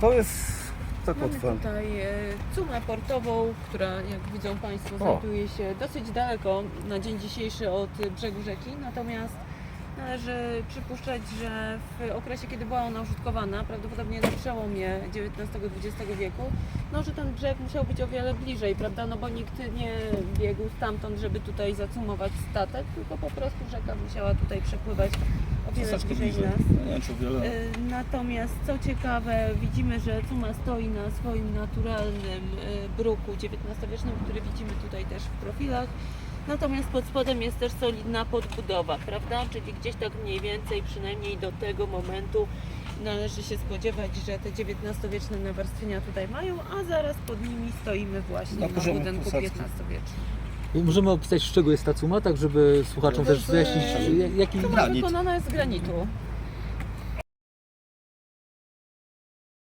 To jest tak Mamy łatwe. tutaj e, cumę portową, która jak widzą Państwo znajduje się dosyć daleko na dzień dzisiejszy od brzegu rzeki, natomiast należy przypuszczać, że w okresie, kiedy była ona użytkowana, prawdopodobnie na przełomie XIX-XX wieku, no, że ten brzeg musiał być o wiele bliżej, prawda, no bo nikt nie biegł stamtąd, żeby tutaj zacumować statek, tylko po prostu rzeka musiała tutaj przepływać Troszeczkę bliżej nas. Nie wiem, czy o wiele. Y, Natomiast co ciekawe, widzimy, że Cuma stoi na swoim naturalnym y, bruku XIX-wiecznym, który widzimy tutaj też w profilach. Natomiast pod spodem jest też solidna podbudowa, prawda? Czyli gdzieś tak mniej więcej, przynajmniej do tego momentu należy się spodziewać, że te XIX-wieczne nawarstwienia tutaj mają, a zaraz pod nimi stoimy właśnie Na na, budynku. XV-wiecznym. Możemy opisać w szczegóły jest ta cuma, tak żeby słuchaczom też wyjaśnić, e, jak- jaki... Cuma wykonana jest z granitu.